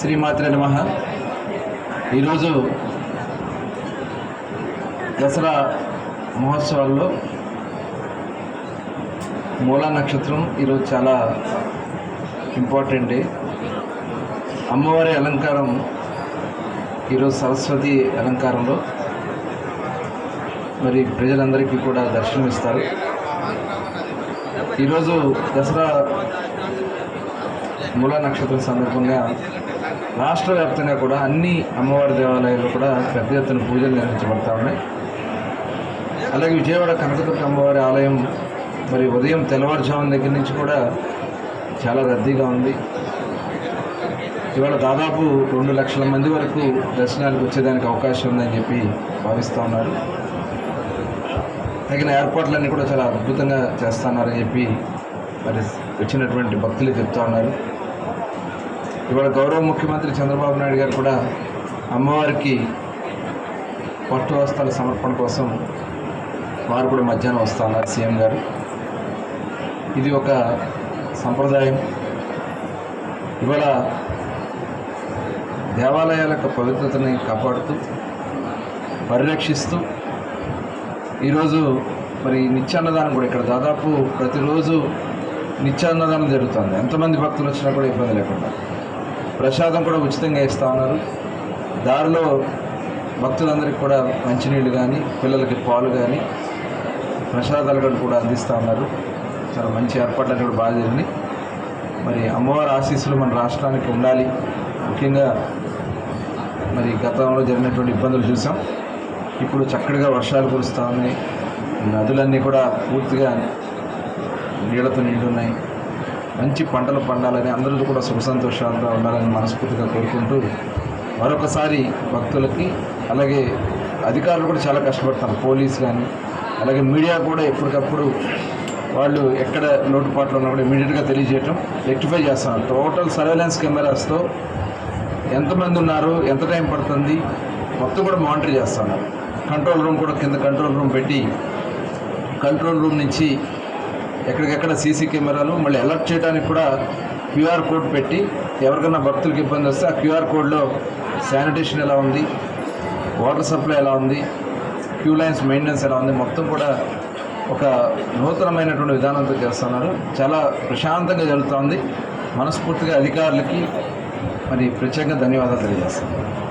శ్రీమాత్ర నమ. ఈరోజు దసరా మహోత్సవాల్లో మూలా నక్షత్రం ఈరోజు చాలా ఇంపార్టెంట్ అమ్మవారి అలంకారం ఈరోజు సరస్వతి అలంకారంలో. మరి ప్రజలందరికీ కూడా దర్శనమిస్తారు ఈరోజు దసరా మూలా నక్షత్రం సందర్భంగా రాష్ట్ర వ్యాప్తంగా కూడా అన్ని అమ్మవారి దేవాలయాలు కూడా పెద్ద ఎత్తున పూజలు నిర్వహించబడతా ఉన్నాయి. అలాగే విజయవాడ కనకదుర్గ అమ్మవారి ఆలయం మరి ఉదయం తెల్లవారుజామున దగ్గర నుంచి కూడా చాలా రద్దీగా ఉంది. ఇవాళ దాదాపు రెండు లక్షల మంది వరకు దర్శనానికి వచ్చేదానికి అవకాశం ఉందని చెప్పి భావిస్తూ ఉన్నారు. తగిన ఏర్పాట్లన్నీ కూడా చాలా అద్భుతంగా చేస్తున్నారని చెప్పి మరి వచ్చినటువంటి భక్తులు చెప్తా ఉన్నారు. ఇవాళ గౌరవ ముఖ్యమంత్రి చంద్రబాబు నాయుడు గారు కూడా అమ్మవారికి పట్టు వస్త్రాల సమర్పణ కోసం వారు కూడా మధ్యాహ్నం వస్తా ఉన్నారు సీఎం గారు. ఇది ఒక సంప్రదాయం. ఇవాళ దేవాలయాల యొక్క పవిత్రతని కాపాడుతూ పరిరక్షిస్తూ ఈరోజు మరి నిత్యాన్నదానం కూడా ఇక్కడ దాదాపు ప్రతిరోజు నిత్యాన్నదానం జరుగుతుంది. ఎంతమంది భక్తులు వచ్చినా కూడా ఇబ్బంది లేకుండా. ప్రసాదం కూడా ఉచితంగా ఇస్తూ ఉన్నారు. దారిలో భక్తులందరికీ కూడా మంచినీళ్ళు కానీ పిల్లలకి పాలు కానీ ప్రసాదాలు కూడా అందిస్తూ ఉన్నారు. చాలా మంచి ఏర్పాట్లు కూడా బాగా జరిగినాయి. మరి అమ్మవారి ఆశీస్సులు మన రాష్ట్రానికి ఉండాలి. ముఖ్యంగా మరి గతంలో జరిగినటువంటి ఇబ్బందులు చూసాం. ఇప్పుడు చక్కటిగా వర్షాలు కురుస్తూ ఉన్నాయి. నదులన్నీ కూడా పూర్తిగా నీళ్ళతో నిండున్నాయి మంచి పంటలు పండాలని అందరూ కూడా సుఖ సంతోషాలతో ఉండాలని మనస్ఫూర్తిగా కోరుకుంటూ మరొకసారి భక్తులకి అలాగే అధికారులు కూడా చాలా కష్టపడతారు. పోలీస్ కానీ అలాగే మీడియా కూడా ఎప్పటికప్పుడు వాళ్ళు ఎక్కడ లోటుపాట్లు ఉన్నా కూడా ఇమీడియట్గా తెలియజేయటం రెక్టిఫై చేస్తున్నారు. టోటల్ సర్వేలెన్స్ కెమెరాస్తో ఎంతమంది ఉన్నారు ఎంత టైం పడుతుంది మొత్తం కూడా మానిటర్ చేస్తున్నారు. కంట్రోల్ రూమ్ కూడా కింద కంట్రోల్ రూమ్ పెట్టి కంట్రోల్ రూమ్ నుంచి ఎక్కడికెక్కడ సీసీ కెమెరాలు మళ్ళీ అలర్ట్ చేయడానికి కూడా క్యూఆర్ కోడ్ పెట్టి ఎవరికైనా భక్తులకు ఇబ్బంది వస్తే ఆ క్యూఆర్ కోడ్లో శానిటేషన్ ఎలా ఉంది వాటర్ సప్లై ఎలా ఉంది క్యూ లైన్స్ మెయింటెనెన్స్ ఎలా ఉంది మొత్తం కూడా ఒక నూతనమైనటువంటి విధానంతో చేస్తున్నారు. చాలా ప్రశాంతంగా జరుగుతోంది. మనస్ఫూర్తిగా అధికారులకి మరి ప్రత్యేకంగా ధన్యవాదాలు తెలియజేస్తాను